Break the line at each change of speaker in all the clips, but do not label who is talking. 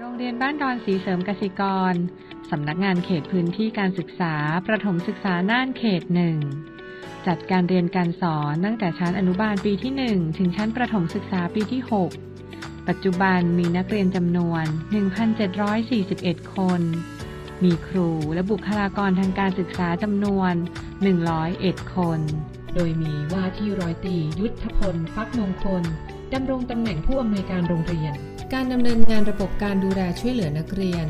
โรงเรียนบ้านดอนสีเสริมกสิกร สำนักงานเขตพื้นที่การศึกษา ประถมศึกษาน่านเขตหนึ่ง จัดการเรียนการสอนตั้งแต่ชั้นอนุบาลปีที่ 1 ถึงชั้นประถมศึกษาปีที่ 6 ปัจจุบันมีนักเรียนจำนวน 1,741 คน มีครูและบุคลากรทางการศึกษาจำนวน 101 คน
โดยมีว่าที่ร้อยตียุทธพล ฟักมงคลดำรงตำแหน่งผู้อำนวยการโรงเรียน การดำเนินงานระบบการดูแลช่วยเหลือนักเรียน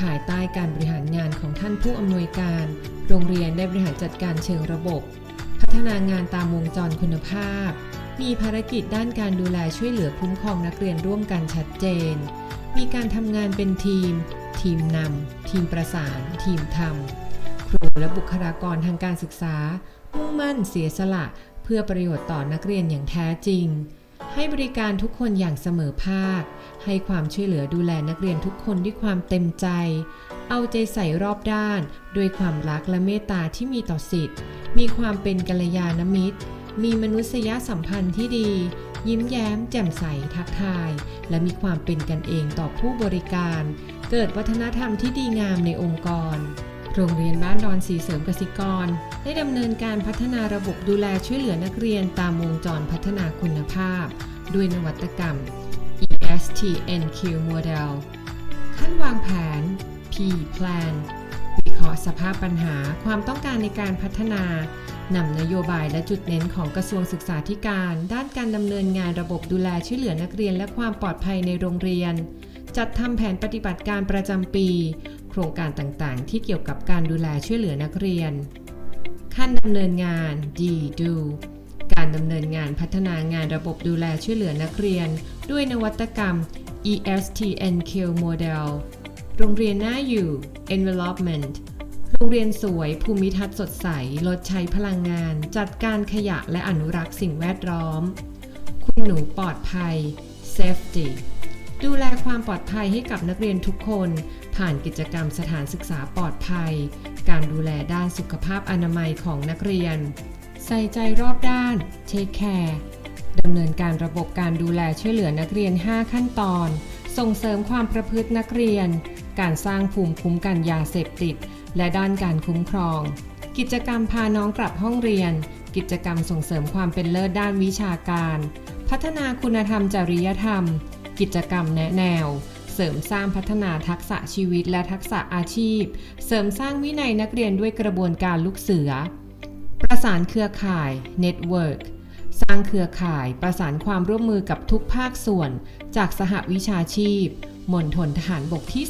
ภายใต้การบริหารงานของท่านผู้อำนวยการ โรงเรียนได้บริหารจัดการเชิงระบบ พัฒนางานตามวงจรคุณภาพ มีภารกิจด้านการดูแลช่วยเหลือคุ้มครองนักเรียนร่วมกันชัดเจน มีการทำงานเป็นทีม ทีมนำทีมประสาน ทีมทำครูและบุคลากรทางการศึกษามุ่งมั่นเสียสละ เพื่อประโยชน์ต่อนักเรียนอย่างแท้จริง ให้บริการทุกคนอย่างเสมอภาค ให้ความช่วยเหลือดูแลนักเรียนทุกคนด้วยความเต็มใจ เอาใจใส่รอบด้านด้วยความรักและเมตตาที่มีต่อสิทธิ์ มีความเป็นกัลยาณมิตร มีมนุษยสัมพันธ์ที่ดี ยิ้มแย้ม แจ่มใสทักทาย และมีความเป็นกันเองต่อผู้บริการ เกิดวัฒนธรรมที่ดีงามในองค์กร โรงเรียนบ้านดอนสีเสริมกสิกร ได้ดำเนินการพัฒนาระบบดูแลช่วยเหลือนักเรียนตามวงจรพัฒนาคุณภาพ ด้วยนวัตกรรม ESTNQ Model ขั้นวางแผน P Plan วิเคราะห์สภาพปัญหาความต้องการในการพัฒนานำนโยบายและจุดเน้นของกระทรวงศึกษาธิการ ด้านการดำเนินงานระบบดูแลช่วยเหลือนักเรียนและความปลอดภัยในโรงเรียน จัดทำแผนปฏิบัติการประจำปี โครงการต่างๆ ที่เกี่ยวกับการดูแลช่วยเหลือนักเรียน ขั้นดำเนินงาน D Do การดำเนินงานพัฒนางานระบบดูแลช่วยเหลือนักเรียน ด้วยนวัตกรรม ESTNQ Model โรงเรียนน่าอยู่ Envelopment โรงเรียนสวยภูมิทัศน์สดใส ลดใช้พลังงาน จัดการขยะและอนุรักษ์สิ่งแวดล้อม คุณหนูปลอดภัย Safety ดูแลความปลอดภัยให้กับนักเรียนทุกคน ผ่านกิจกรรมสถานศึกษาปลอดภัย การดูแลด้านสุขภาพอนามัยของนักเรียน ใส่ใจรอบด้าน Take Care ดำเนินการระบบการดูแลช่วยเหลือนักเรียน 5 ขั้นตอน ส่งเสริมความประพฤตินักเรียน การสร้างภูมิคุ้มกันยาเสพติด และด้านการคุ้มครอง กิจกรรมพาน้องกลับห้องเรียน กิจกรรมส่งเสริมความเป็นเลิศด้านวิชาการ พัฒนาคุณธรรมจริยธรรม กิจกรรมแนะแนว ริมสร้างพัฒนาทักษะชีวิตและทักษะอาชีพ เสริมสร้างวินัยนักเรียนด้วยกระบวนการลูกเสือ ประสานเครือข่าย Network สร้างเครือข่ายประสานความร่วมมือกับทุกภาคส่วน จากสหวิชาชีพมณฑลทหารบกที่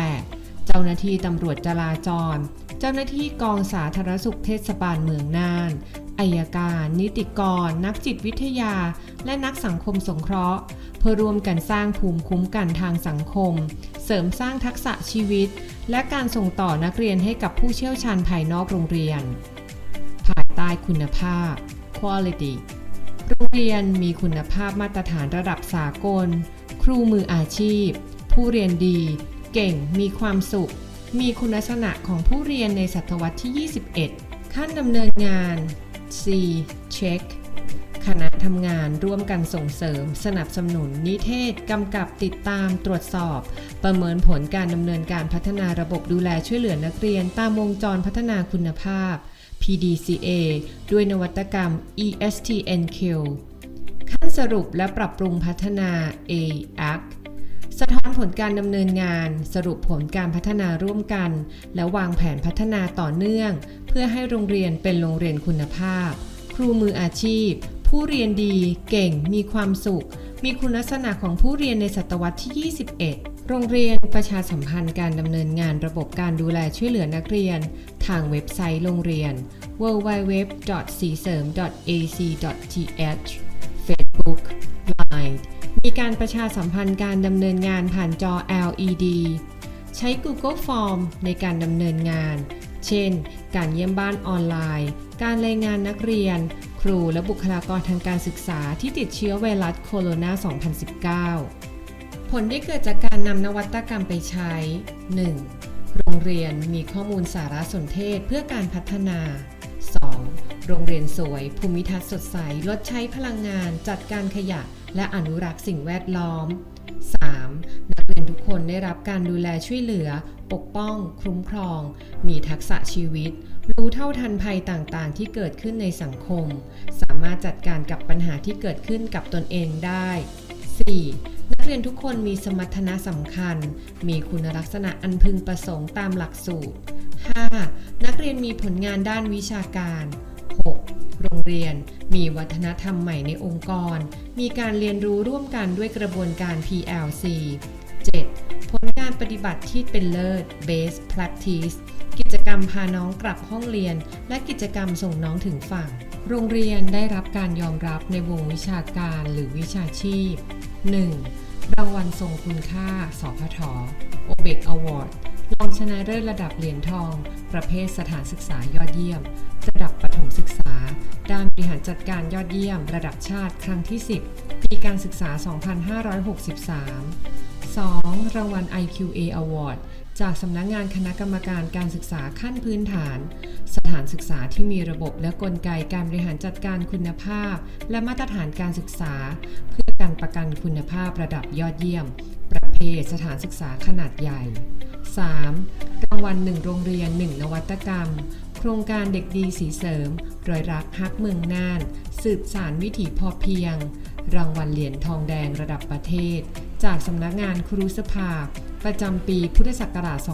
38 เจ้าหน้าที่ตำรวจจราจร เจ้าหน้าที่กองสาธารณสุขเทศบาลเมืองน่านอายการ นิติกร นักจิตวิทยา และนักสังคมสงเคราะห์ พื่อร่วมกันสร้างภูมิคุ้มกันทางสังคม เสริมสร้างทักษะชีวิต และการส่งต่อนักเรียนให้กับผู้เชี่ยวชาญภายนอกโรงเรียน ภายใต้คุณภาพ quality โรงเรียนมีคุณภาพมาตรฐานระดับสากล ครูมืออาชีพ ผู้เรียนดี เก่งมีความสุข มีคุณลักษณะของผู้เรียนในศตวรรษที่ 21 ขั้นดำเนินงาน C Check คณะทำงานร่วมกันส่งเสริม สนับสนุน นิเทศกำกับติดตามตรวจสอบ ประเมินผลการดำเนินการพัฒนาระบบดูแลช่วยเหลือนักเรียน ตามวงจรพัฒนาคุณภาพ PDCA ด้วยนวัตกรรม ESTNQ ขั้นสรุปและปรับปรุงพัฒนา AAC สะท้อนผลการดำเนินงาน สรุปผลการพัฒนาร่วมกัน และวางแผนพัฒนาต่อเนื่อง เพื่อให้โรงเรียนเป็นโรงเรียนคุณภาพ ครูมืออาชีพ ผู้เรียนดี เก่ง มีความสุข มีคุณลักษณะของผู้เรียนในศตวรรษที่ 21 โรงเรียนประชาสัมพันธ์การดำเนินงานระบบการดูแลช่วยเหลือนักเรียน ทางเว็บไซต์โรงเรียน www.siserm.ac.th Facebook Line มีการประชาสัมพันธ์การดำเนินงานผ่านจอ LED ใช้ Google Form ในการดำเนินงาน เช่น การเยี่ยมบ้านออนไลน์ การรายงานนักเรียน ครูและบุคลากรทางการศึกษาที่ติดเชื้อไวรัสโคโรนา 2019 ผลที่เกิดจากการนำนวัตกรรมไปใช้ 1. โรงเรียนมีข้อมูลสารสนเทศเพื่อการพัฒนา 2. โรงเรียนสวย ภูมิทัศน์สดใส ลดใช้พลังงาน จัดการขยะ และอนุรักษ์สิ่งแวดล้อม 3. นักเรียนทุกคนได้รับการดูแลช่วยเหลือ ปกป้อง คุ้มครอง มีทักษะชีวิต รู้เท่าทันภัยต่างๆ ที่เกิดขึ้นในสังคม สามารถจัดการกับปัญหาที่เกิดขึ้นกับตนเองได้ 4. นักเรียนทุกคนมีสมรรถนะสำคัญ มีคุณลักษณะอันพึงประสงค์ตามหลักสูตร 5. นักเรียนมีผลงานด้านวิชาการ 6. โรงเรียนมีวัฒนธรรมใหม่ในองค์กร มีการเรียนรู้ร่วมกันด้วยกระบวนการ PLC 7. ผลการปฏิบัติที่เป็นเลิศ Base Practice กิจก รมพาน้องกลับห้องเรียน และกิจกรรมส่งน้องถึงฝั่ง โรงเรียนได้รับการยอมรับในวงวิชาการหรือวิชาชีพ 1. รางวัลทรงคุณค่า สพท o b e c Award รองชนะเลิศระดับเหรียญทอง ประเภทสถานศึกษายอดเยี่ยม ระดับประถมศึกษา ด้านบริหารจัดการยอดเยี่ยม ระดับชาติครั้งที่ 10 ปีการศึกษา 2563 2. รางวัล IQA Award จากสำนักงานคณะกรรมการการศึกษาขั้นพื้นฐาน สถานศึกษาที่มีระบบและกลไกการบริหารจัดการคุณภาพ และมาตรฐานการศึกษา เพื่อการประกันคุณภาพระดับยอดเยี่ยม ประเภทสถานศึกษาขนาดใหญ่ 3. รางวัล 1 โรงเรียน 1 นวัตกรรม โครงการเด็กดีสีเสริม รอยรักฮักเมืองน่าน สืบสารวิถีพอเพียง รางวัลเหรียญทองแดงระดับประเทศ จากสำนักงานครูสภา ประจำปีพุทธศักราช 2563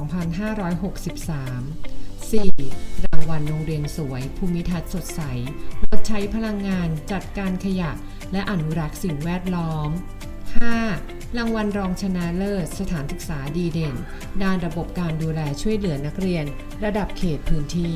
4. รางวัลโรงเรียนสวย ภูมิทัศน์สดใสลดใช้พลังงานจัดการขยะ และอนุรักษ์สิ่งแวดล้อม 5. รางวัลรองชนะเลิศ สถานศึกษาดีเด่น ด้านระบบการดูแลช่วยเหลือนักเรียน ระดับเขตพื้นที่